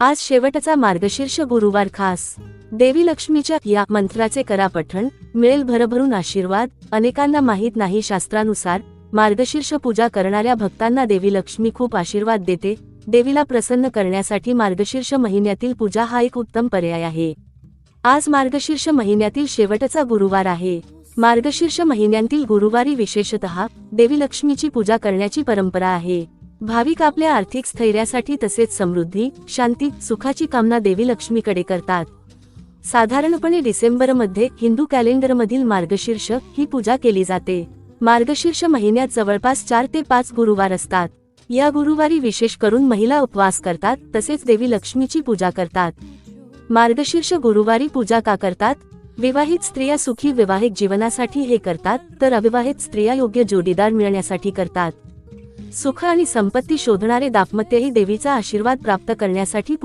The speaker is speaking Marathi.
आज शेवटचा मार्गशीर्ष गुरुवार खास. देवी लक्ष्मीच्या या मंत्राचे करा पठण मिळेल भरभरून आशीर्वाद अनेकांना माहीत नाही शास्त्रानुसार मार्गशीर्ष पूजा करणाऱ्या भक्तांना देवी लक्ष्मी खूप आशीर्वाद देते देवीला प्रसन्न करण्यासाठी मार्गशीर्ष महिन्यातील पूजा हा एक उत्तम पर्याय आहे. आज मार्गशीर्ष महिन्यातील शेवटचा गुरुवार आहे. मार्गशीर्ष महिन्यांतील गुरुवारी विशेषतः देवी लक्ष्मीची पूजा करण्याची परंपरा आहे. भाविक आपल्या आर्थिक स्थैर्यासाठी तसेच समृद्धी शांती सुखाची कामना देवी लक्ष्मीकडे करतात. साधारणपणे डिसेंबरमध्ये हिंदू कॅलेंडरमधील मार्गशीर्ष ही पूजा केली जाते. मार्गशीर्ष महिन्यात जवळपास चार ते पाच गुरुवार असतात. या गुरुवारी विशेष करून महिला उपवास करतात तसेच देवी लक्ष्मीची पूजा करतात. मार्गशीर्ष गुरुवारी पूजा का करतात? विवाहित स्त्रिया सुखी वैवाहिक जीवनासाठी हे करतात तर अविवाहित स्त्रिया योग्य जोडीदार मिळण्यासाठी करतात. सुख आणि संपत्ती शोधणारे दाम्पत्यही देवीचा आशीर्वाद प्राप्त करण्यासाठी